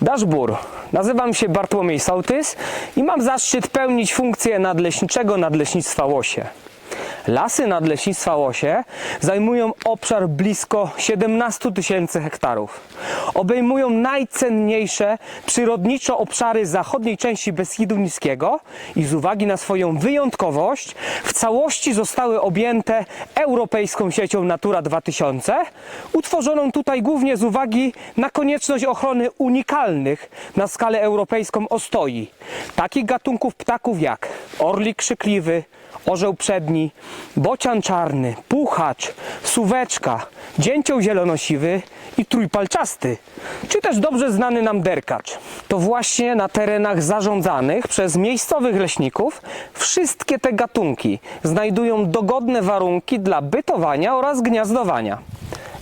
Daszbur. Nazywam się Bartłomiej Sołtys i mam zaszczyt pełnić funkcję nadleśniczego Nadleśnictwa Łosie. Lasy Nadleśnictwa Łosie zajmują obszar blisko 17 tysięcy hektarów. Obejmują najcenniejsze przyrodniczo obszary zachodniej części Beskidu Niskiego i z uwagi na swoją wyjątkowość w całości zostały objęte europejską siecią Natura 2000, utworzoną tutaj głównie z uwagi na konieczność ochrony unikalnych na skalę europejską ostoi, takich gatunków ptaków jak orlik krzykliwy, orzeł przedni, bocian czarny, puchacz, suweczka, dzięcioł zielonosiwy i trójpalczasty, czy też dobrze znany nam derkacz. To właśnie na terenach zarządzanych przez miejscowych leśników wszystkie te gatunki znajdują dogodne warunki dla bytowania oraz gniazdowania.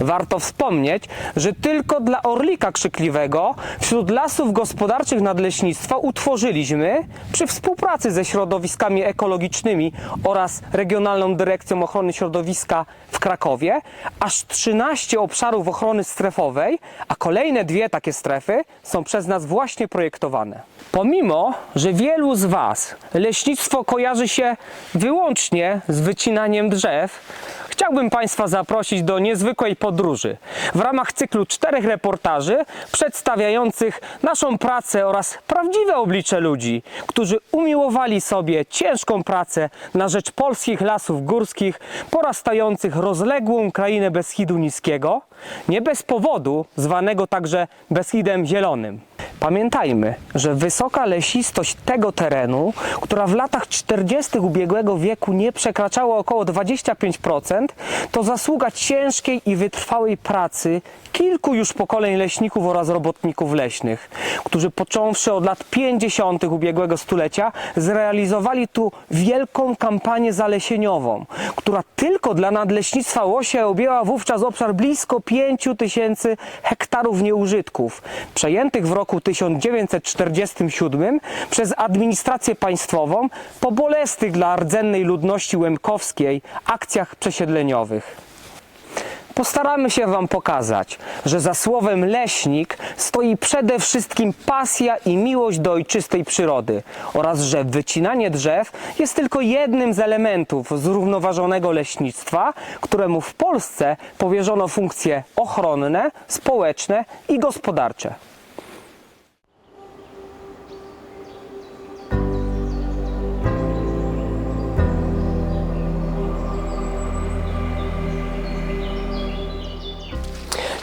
Warto wspomnieć, że tylko dla orlika krzykliwego wśród lasów gospodarczych nadleśnictwa utworzyliśmy przy współpracy ze środowiskami ekologicznymi oraz Regionalną Dyrekcją Ochrony Środowiska w Krakowie aż 13 obszarów ochrony strefowej, a kolejne dwie takie strefy są przez nas właśnie projektowane. Pomimo, że wielu z Was leśnictwo kojarzy się wyłącznie z wycinaniem drzew, Chciałbym Państwa zaprosić do niezwykłej podróży w ramach cyklu czterech reportaży przedstawiających naszą pracę oraz prawdziwe oblicze ludzi, którzy umiłowali sobie ciężką pracę na rzecz polskich lasów górskich porastających rozległą krainę Beskidu Niskiego, nie bez powodu zwanego także Beskidem Zielonym. Pamiętajmy, że wysoka lesistość tego terenu, która w latach 40. ubiegłego wieku nie przekraczała około 25%, to zasługa ciężkiej i wytrwałej pracy kilku już pokoleń leśników oraz robotników leśnych, którzy począwszy od lat 50. ubiegłego stulecia zrealizowali tu wielką kampanię zalesieniową, która tylko dla nadleśnictwa Łosia objęła wówczas obszar blisko 5 tysięcy hektarów nieużytków, przejętych w roku 1947 przez administrację państwową po bolesnych dla rdzennej ludności łemkowskiej akcjach przesiedleniowych. Postaramy się Wam pokazać, że za słowem leśnik stoi przede wszystkim pasja i miłość do ojczystej przyrody oraz że wycinanie drzew jest tylko jednym z elementów zrównoważonego leśnictwa, któremu w Polsce powierzono funkcje ochronne, społeczne i gospodarcze.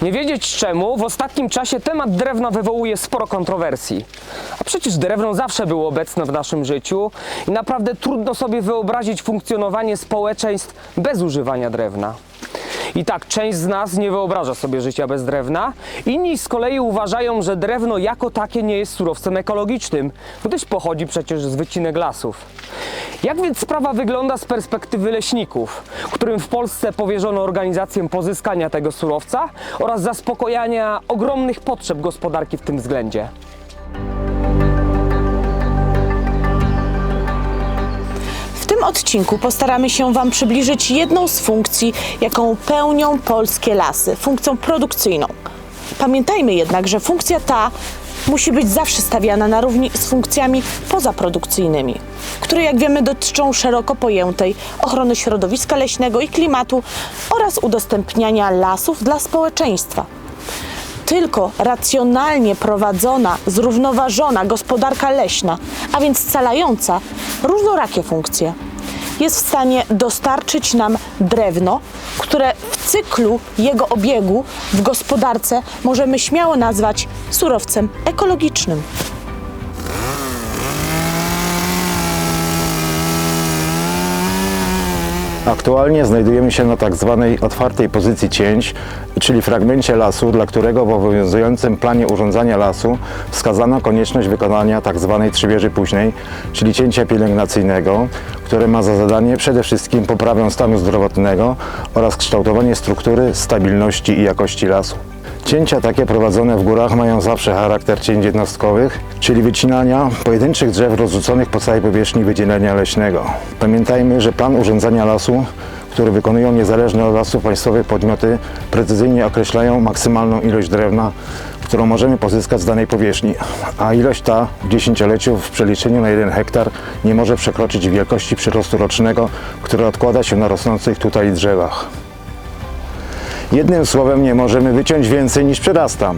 Nie wiedzieć czemu, w ostatnim czasie temat drewna wywołuje sporo kontrowersji. A przecież drewno zawsze było obecne w naszym życiu i naprawdę trudno sobie wyobrazić funkcjonowanie społeczeństw bez używania drewna. I tak, część z nas nie wyobraża sobie życia bez drewna, inni z kolei uważają, że drewno jako takie nie jest surowcem ekologicznym, gdyż pochodzi przecież z wycinek lasów. Jak więc sprawa wygląda z perspektywy leśników, którym w Polsce powierzono organizację pozyskania tego surowca oraz zaspokojania ogromnych potrzeb gospodarki w tym względzie? Tym odcinku postaramy się Wam przybliżyć jedną z funkcji, jaką pełnią polskie lasy funkcją produkcyjną. Pamiętajmy jednak, że funkcja ta musi być zawsze stawiana na równi z funkcjami pozaprodukcyjnymi, które, jak wiemy, dotyczą szeroko pojętej ochrony środowiska leśnego i klimatu oraz udostępniania lasów dla społeczeństwa. Tylko racjonalnie prowadzona, zrównoważona gospodarka leśna, a więc scalająca różnorakie funkcje, jest w stanie dostarczyć nam drewno, które w cyklu jego obiegu w gospodarce możemy śmiało nazwać surowcem ekologicznym. Aktualnie znajdujemy się na tak zwanej otwartej pozycji cięć, czyli fragmencie lasu, dla którego w obowiązującym planie urządzania lasu wskazano konieczność wykonania tak zwanej trzywieży późnej, czyli cięcia pielęgnacyjnego, które ma za zadanie przede wszystkim poprawę stanu zdrowotnego oraz kształtowanie struktury, stabilności i jakości lasu. Cięcia takie prowadzone w górach mają zawsze charakter cięć jednostkowych, czyli wycinania pojedynczych drzew rozrzuconych po całej powierzchni wydzielenia leśnego. Pamiętajmy, że plan urządzania lasu które wykonują niezależne od lasów państwowych podmioty, precyzyjnie określają maksymalną ilość drewna, którą możemy pozyskać z danej powierzchni, a ilość ta w dziesięcioleciu w przeliczeniu na 1 hektar nie może przekroczyć wielkości przyrostu rocznego, który odkłada się na rosnących tutaj drzewach. Jednym słowem nie możemy wyciąć więcej niż przyrasta.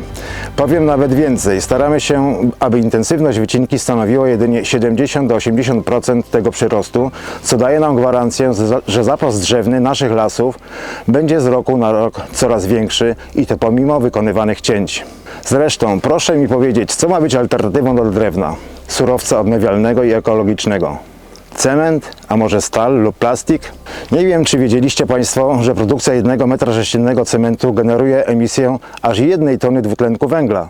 Powiem nawet więcej. Staramy się, aby intensywność wycinki stanowiła jedynie 70 do 80% tego przyrostu, co daje nam gwarancję, że zapas drzewny naszych lasów będzie z roku na rok coraz większy i to pomimo wykonywanych cięć. Zresztą proszę mi powiedzieć, co ma być alternatywą do drewna, surowca odnawialnego i ekologicznego. Cement, a może stal lub plastik? Nie wiem, czy wiedzieliście Państwo, że produkcja 1 metra sześciennego cementu generuje emisję aż 1 tony dwutlenku węgla.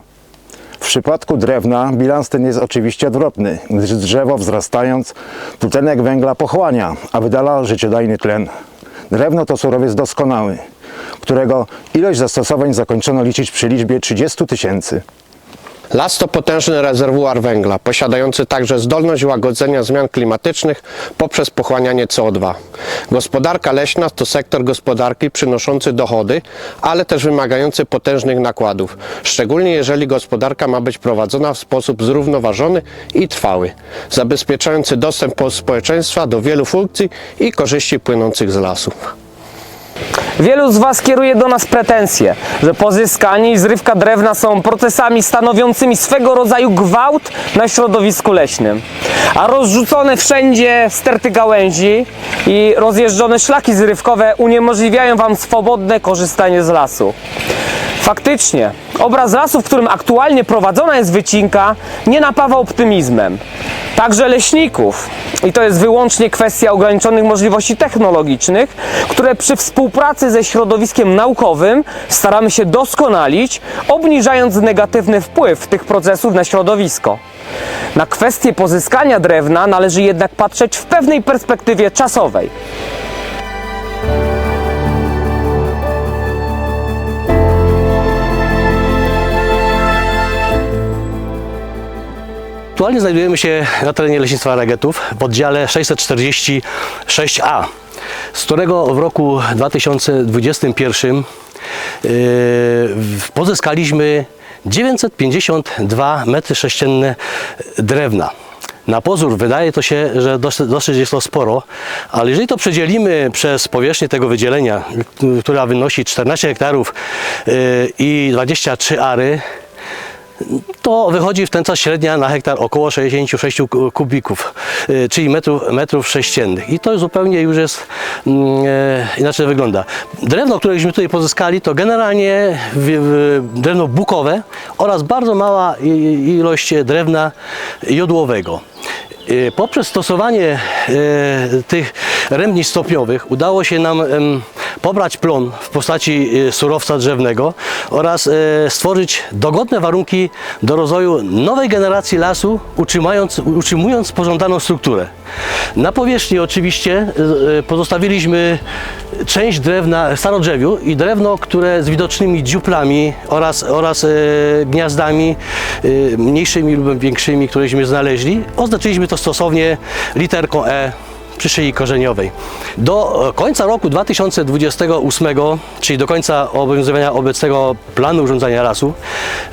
W przypadku drewna bilans ten jest oczywiście odwrotny, gdyż drzewo wzrastając dwutlenek węgla pochłania, a wydala życiodajny tlen. Drewno to surowiec doskonały, którego ilość zastosowań zakończono liczyć przy liczbie 30 tysięcy. Las to potężny rezerwuar węgla, posiadający także zdolność łagodzenia zmian klimatycznych poprzez pochłanianie CO2. Gospodarka leśna to sektor gospodarki przynoszący dochody, ale też wymagający potężnych nakładów, szczególnie jeżeli gospodarka ma być prowadzona w sposób zrównoważony i trwały, zabezpieczający dostęp po- społeczeństwa do wielu funkcji i korzyści płynących z lasu. Wielu z Was kieruje do nas pretensje, że pozyskanie i zrywka drewna są procesami stanowiącymi swego rodzaju gwałt na środowisku leśnym. A rozrzucone wszędzie sterty gałęzi i rozjeżdżone szlaki zrywkowe uniemożliwiają Wam swobodne korzystanie z lasu. Faktycznie, obraz lasu, w którym aktualnie prowadzona jest wycinka, nie napawa optymizmem. Także leśników. I to jest wyłącznie kwestia ograniczonych możliwości technologicznych, które przy współpracy ze środowiskiem naukowym staramy się doskonalić, obniżając negatywny wpływ tych procesów na środowisko. Na kwestię pozyskania drewna należy jednak patrzeć w pewnej perspektywie czasowej. Aktualnie znajdujemy się na terenie Leśnictwa Ragetów w oddziale 646A, z którego w roku 2021 yy, pozyskaliśmy 952 metry sześcienne drewna. Na pozór wydaje to się, że dosyć, jest to sporo, ale jeżeli to przedzielimy przez powierzchnię tego wydzielenia, która wynosi 14 hektarów yy, i 23 ary, to wychodzi w ten czas średnia na hektar około 66 ku- kubików, y, czyli metrów, metrów sześciennych. I to zupełnie już jest mm, e, inaczej wygląda. Drewno, któreśmy tutaj pozyskali, to generalnie drewno bukowe oraz bardzo mała ilość drewna jodłowego. Y, Poprzez stosowanie e, tych rębnic stopniowych udało się nam pobrać plon w postaci e, surowca drzewnego oraz e, stworzyć dogodne warunki do rozwoju nowej generacji lasu, utrzymując, utrzymując pożądaną strukturę. Na powierzchni oczywiście e, pozostawiliśmy część drewna, starodrzewiu i drewno, które z widocznymi dziuplami oraz, oraz gniazdami mniejszymi lub większymi, któreśmy znaleźli. Oznaczyliśmy to stosownie literką E przy szyi korzeniowej. Do e, końca roku 2028, czyli do końca obowiązywania obecnego planu urządzania lasu,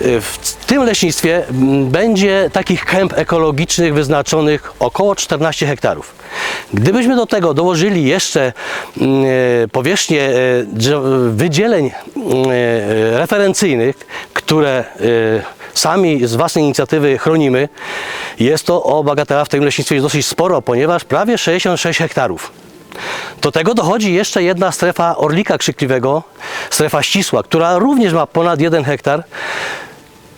e, w tym leśnictwie będzie takich kęp ekologicznych wyznaczonych około 14 hektarów. Gdybyśmy do tego dołożyli jeszcze e, powierzchnię wydzieleń referencyjnych, które sami z własnej inicjatywy chronimy, jest to o bagatela w tym leśnictwie jest dosyć sporo, ponieważ prawie 66 hektarów. Do tego dochodzi jeszcze jedna strefa orlika krzykliwego, strefa ścisła, która również ma ponad 1 hektar.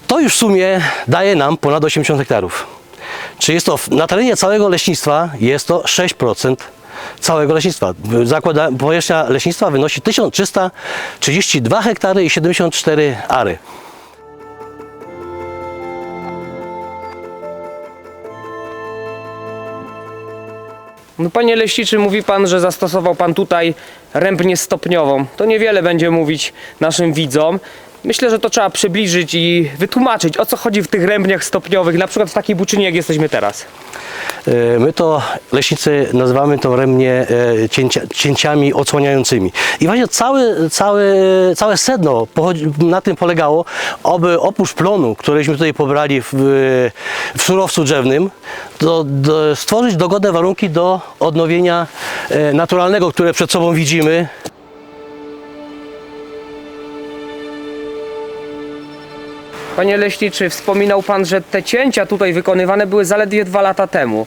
To już w sumie daje nam ponad 80 hektarów. Czy jest to na terenie całego leśnictwa jest to 6% całego leśnictwa. Zakłada, powierzchnia leśnictwa wynosi 1332 hektary i 74 ary. No, panie leśniczy, mówi pan, że zastosował pan tutaj rębnię stopniową. To niewiele będzie mówić naszym widzom. Myślę, że to trzeba przybliżyć i wytłumaczyć, o co chodzi w tych rębniach stopniowych, na przykład w takiej buczynie, jak jesteśmy teraz. E, My to leśnicy nazywamy to remnie e, cięcia, cięciami odsłaniającymi. I właśnie cały, cały, całe sedno na tym polegało, aby oprócz plonu, któreśmy tutaj pobrali w, w surowcu drzewnym, do, do, stworzyć dogodne warunki do odnowienia e, naturalnego, które przed sobą widzimy. Panie leśniczy, wspominał pan, że te cięcia tutaj wykonywane były zaledwie dwa lata temu.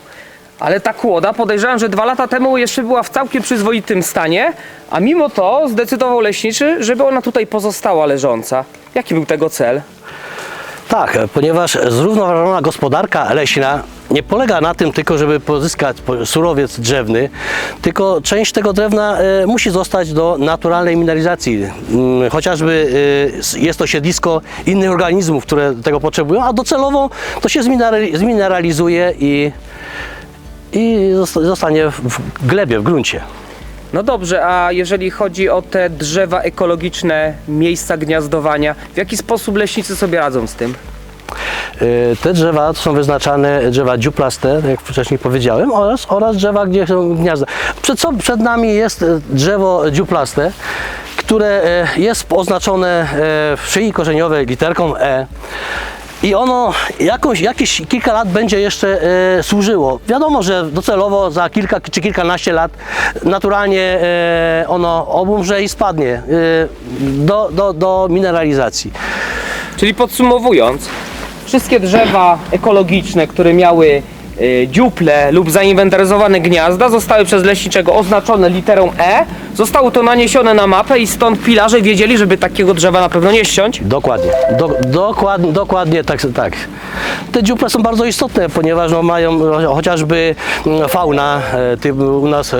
Ale ta kłoda podejrzewam, że dwa lata temu jeszcze była w całkiem przyzwoitym stanie, a mimo to zdecydował leśniczy, żeby ona tutaj pozostała leżąca. Jaki był tego cel? Tak, ponieważ zrównoważona gospodarka leśna nie polega na tym tylko, żeby pozyskać po- surowiec drzewny, tylko część tego drewna e, musi zostać do naturalnej mineralizacji. Mm, Chociażby e, jest to siedlisko innych organizmów, które tego potrzebują, a docelowo to się zminerali- zmineralizuje i, i zosta- zostanie w glebie, w gruncie. No dobrze, a jeżeli chodzi o te drzewa ekologiczne, miejsca gniazdowania, w jaki sposób leśnicy sobie radzą z tym? E, Te drzewa to są wyznaczane drzewa dziuplaste, jak wcześniej powiedziałem, oraz, oraz drzewa, gdzie są gniazda. Przed, co, przed nami jest e, drzewo dziuplaste, które e, jest oznaczone w szyi korzeniowej literką E. I ono jakąś, jakieś kilka lat będzie jeszcze e, służyło. Wiadomo, że docelowo za kilka czy kilkanaście lat naturalnie e, ono obumrze i spadnie e, do, do, do mineralizacji. Czyli podsumowując, wszystkie drzewa ekologiczne, które miały y, dziuple lub zainwentaryzowane gniazda, zostały przez leśniczego oznaczone literą E. Zostało to naniesione na mapę i stąd pilarze wiedzieli, żeby takiego drzewa na pewno nie ściąć. Dokładnie, do, dokładnie, dokładnie tak, tak. Te dziuple są bardzo istotne, ponieważ no, mają chociażby mm, fauna, e, typ u nas e, e,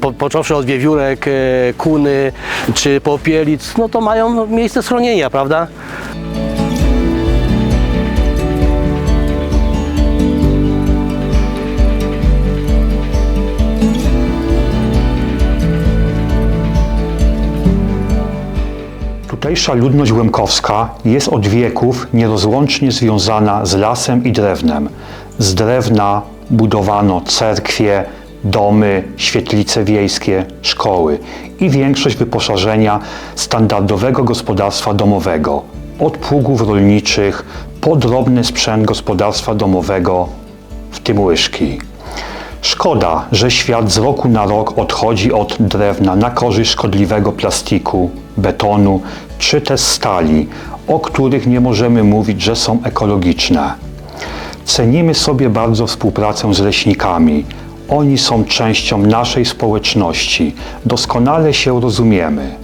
po, począwszy od wiewiórek, e, kuny czy popielic, no to mają miejsce schronienia, prawda? Tutejsza ludność łemkowska jest od wieków nierozłącznie związana z lasem i drewnem. Z drewna budowano cerkwie, domy, świetlice wiejskie, szkoły i większość wyposażenia standardowego gospodarstwa domowego. Od pługów rolniczych po drobny sprzęt gospodarstwa domowego, w tym łyżki. Szkoda, że świat z roku na rok odchodzi od drewna na korzyść szkodliwego plastiku, betonu czy też stali, o których nie możemy mówić, że są ekologiczne. Cenimy sobie bardzo współpracę z leśnikami. Oni są częścią naszej społeczności. Doskonale się rozumiemy.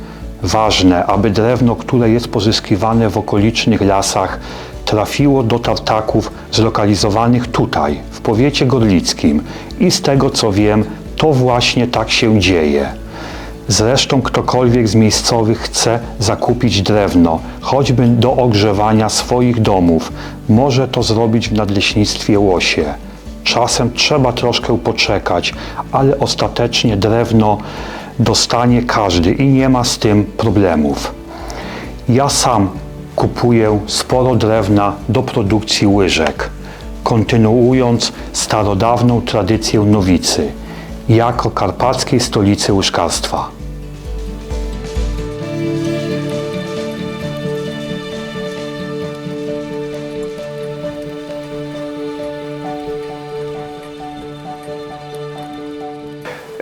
Ważne, aby drewno, które jest pozyskiwane w okolicznych lasach, trafiło do tartaków zlokalizowanych tutaj, w powiecie gorlickim. I z tego co wiem, to właśnie tak się dzieje. Zresztą ktokolwiek z miejscowych chce zakupić drewno, choćby do ogrzewania swoich domów, może to zrobić w nadleśnictwie Łosie. Czasem trzeba troszkę poczekać, ale ostatecznie drewno dostanie każdy i nie ma z tym problemów. Ja sam kupuję sporo drewna do produkcji łyżek, kontynuując starodawną tradycję Nowicy jako karpackiej stolicy łyżkarstwa.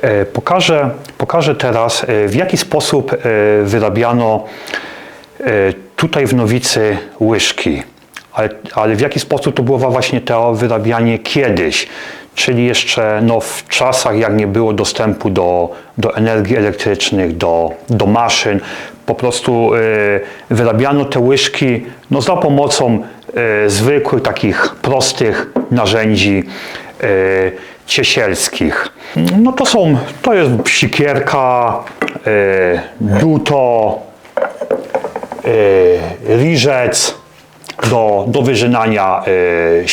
E, Pokażę, pokażę teraz, e, w jaki sposób e, wyrabiano tutaj w Nowicy łyżki, ale, ale w jaki sposób to było właśnie to wyrabianie kiedyś, czyli jeszcze no, w czasach, jak nie było dostępu do, do energii elektrycznych, do, do maszyn, po prostu e, wyrabiano te łyżki no, za pomocą e, zwykłych, takich prostych narzędzi e, ciesielskich. No to są, to jest sikierka, e, duto, e, liżec do, do wyżynania e, e,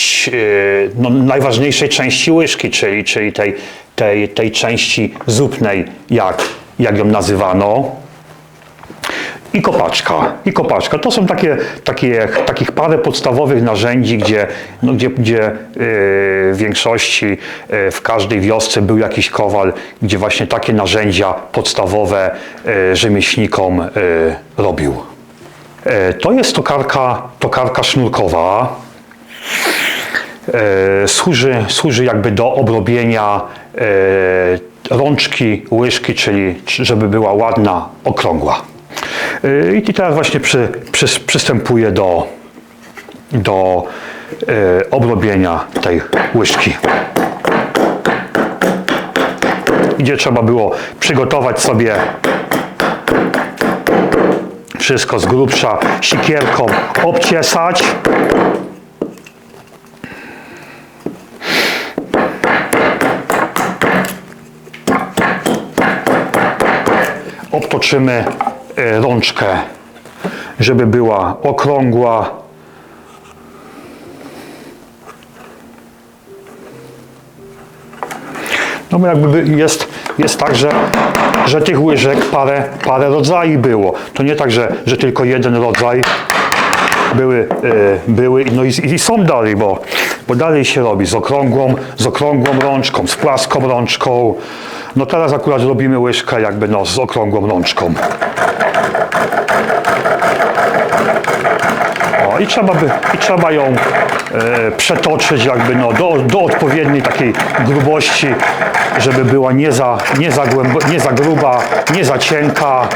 no, najważniejszej części łyżki, czyli, czyli tej, tej, tej części zupnej, jak, jak ją nazywano. i kopaczka. I kopaczka. To są takie, takie, takich parę podstawowych narzędzi, gdzie, no, gdzie, gdzie yy, w większości w każdej wiosce był jakiś kowal, gdzie właśnie takie narzędzia podstawowe rzemieślnikom robił. Yy, To jest tokarka, tokarka sznurkowa. E, służy, służy jakby do obrobienia e, rączki, łyżki, czyli żeby była ładna, okrągła. E, I teraz właśnie przy, przy, przystępuję do, do e, obrobienia tej łyżki. Gdzie trzeba było przygotować sobie wszystko z grubsza sikierką, obciesać. obtoczymy e, rączkę, żeby była okrągła. No jakby by- jest, jest tak, że, że tych łyżek parę, parę rodzajów było. To nie tak, że, że tylko jeden rodzaj były, e, były no i, i są dalej, bo, bo dalej się robi z okrągłą, z okrągłą rączką, z płaską rączką. No teraz akurat robimy łyżkę jakby no z okrągłą rączką. I, trzeba by, I trzeba ją e, przetoczyć jakby no do, do odpowiedniej takiej grubości, żeby była nie za, nie, za głębo, nie za gruba, nie za cienka.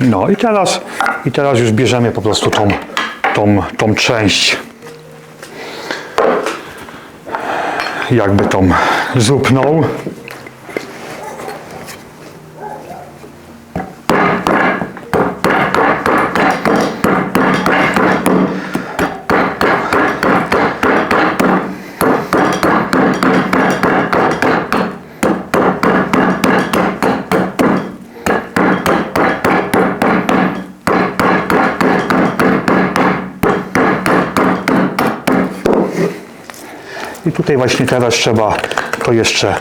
No i teraz, i teraz już bierzemy po prostu tą, tą, tą część jakby tą zupną. I tutaj właśnie teraz trzeba to jeszcze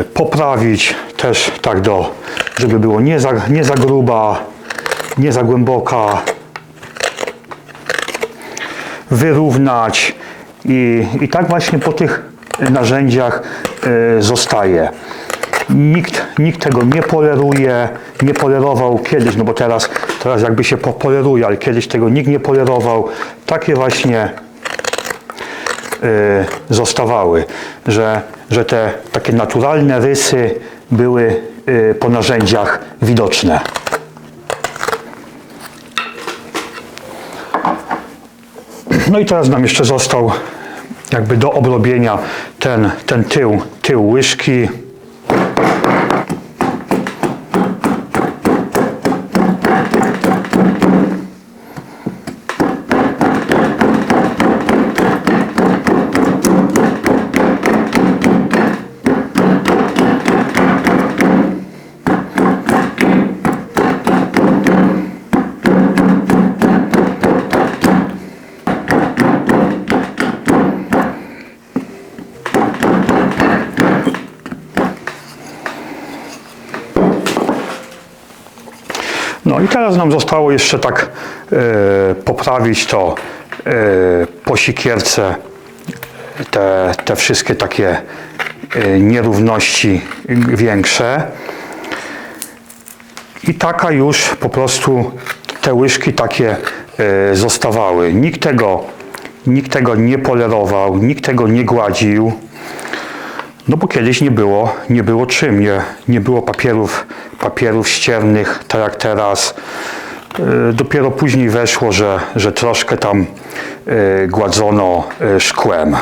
y, poprawić też tak do, żeby było nie za, nie za gruba, nie za głęboka. Wyrównać i, i tak właśnie po tych narzędziach y, zostaje. Nikt, nikt tego nie poleruje, nie polerował kiedyś, no bo teraz, teraz jakby się popoleruje, ale kiedyś tego nikt nie polerował. Takie właśnie zostawały, że, że te takie naturalne rysy były y, po narzędziach widoczne. No i teraz nam jeszcze został jakby do obrobienia ten, ten tył, tył łyżki. No i teraz nam zostało jeszcze tak e, poprawić to e, po sikierce te, te wszystkie takie e, nierówności większe. I taka już po prostu te łyżki takie e, zostawały. Nikt tego, nikt tego nie polerował, nikt tego nie gładził. No bo kiedyś nie było, nie było czym, nie, nie było papierów, papierów ściernych, tak jak teraz. E, Dopiero później weszło, że, że troszkę tam e, gładzono e, szkłem.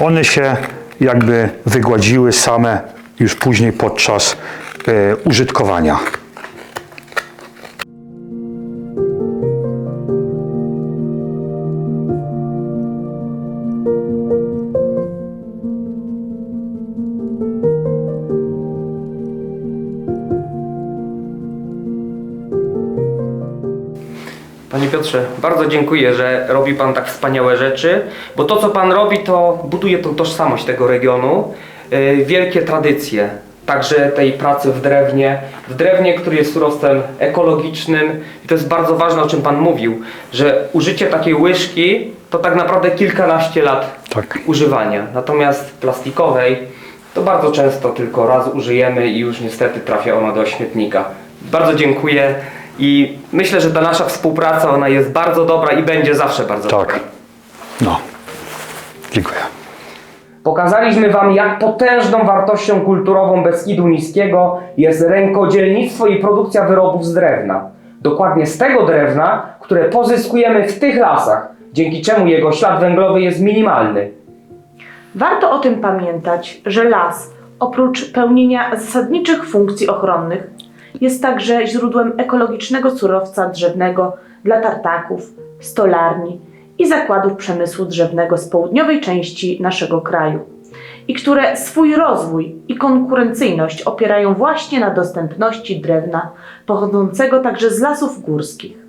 One się jakby wygładziły same już później podczas użytkowania. Piotrze, bardzo dziękuję, że robi Pan tak wspaniałe rzeczy, bo to, co Pan robi, to buduje tą tożsamość tego regionu, yy, wielkie tradycje, także tej pracy w drewnie, w drewnie, który jest surowcem ekologicznym i to jest bardzo ważne, o czym Pan mówił, że użycie takiej łyżki to tak naprawdę kilkanaście lat Tak. używania, natomiast plastikowej to bardzo często tylko raz użyjemy i już niestety trafia ona do śmietnika. Bardzo dziękuję i myślę, że ta nasza współpraca ona jest bardzo dobra i będzie zawsze bardzo dobra. Tak. No. Dziękuję. Pokazaliśmy Wam, jak potężną wartością kulturową Beskidu Niskiego jest rękodzielnictwo i produkcja wyrobów z drewna. Dokładnie z tego drewna, które pozyskujemy w tych lasach, dzięki czemu jego ślad węglowy jest minimalny. Warto o tym pamiętać, że las, oprócz pełnienia zasadniczych funkcji ochronnych, jest także źródłem ekologicznego surowca drzewnego dla tartaków, stolarni i zakładów przemysłu drzewnego z południowej części naszego kraju i które swój rozwój i konkurencyjność opierają właśnie na dostępności drewna pochodzącego także z lasów górskich.